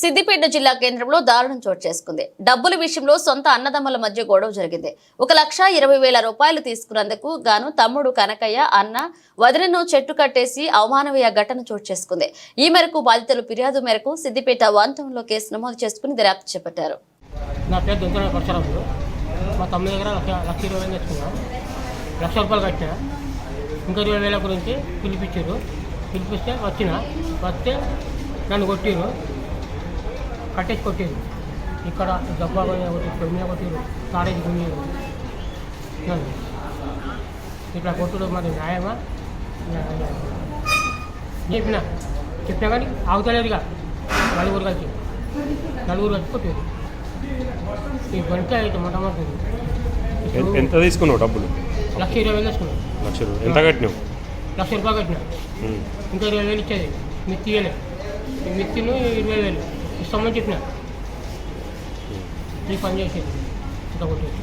సిద్దిపేట జిల్లా కేంద్రంలో దారుణం చోటు చేసుకుంది. డబ్బుల విషయంలో సొంత అన్నదమ్ముల మధ్య గొడవ జరిగింది. ఒక లక్ష ఇరవై వేల రూపాయలు తీసుకున్నందుకు గాను తమ్ముడు కనకయ్య అన్న వదినను చెట్టు కట్టేసి అవమానమయ్యే ఘటన చోటు చేసుకుంది. ఈ మేరకు బాధితులు ఫిర్యాదు మేరకు సిద్దిపేట వాంతంలో కేసు నమోదు చేసుకుని దర్యాప్తు చేపట్టారు. నా పేరు మా తమ్ముడి దగ్గర లక్ష లక్ష ఇరవై లక్ష రూపాయలు కట్టిన. ఇంకా ఇరవై వేల గురించి పిలిపించారు. పిలిపిస్తే వచ్చిన. వస్తే నన్ను కొట్టిరు కట్టేసి కొట్టిరు ఇక్కడ డబ్బా మీద కొట్టి పొడి మీద కొట్టిరు గుంజీరు నన్ను ఇట్లా కొట్టుడు మరి న్యాయమా? చెప్పిన? చెప్పినా కానీ ఆగుతలేదుగా. నలుగురు కలిసి. నలుగురు కలిసి కొట్టారు ఈ గంట అయితే మొట్టమొదటి ఎంత తీసుకున్నావు డబ్బులు? లక్ష ఇరవై వేలు వేసుకున్నాం లక్ష రూపాయలు ఎంత కట్టినావు? లక్ష రూపాయలు కట్టిన. ఇంకా ఇరవై వేలు ఇచ్చేది. మిత్తి ఈ మిత్తిను ఇరవై వేలు. ఇస్తామని చెప్పిన. ఈ పని చేసేది. ఇంత కొట్టేది.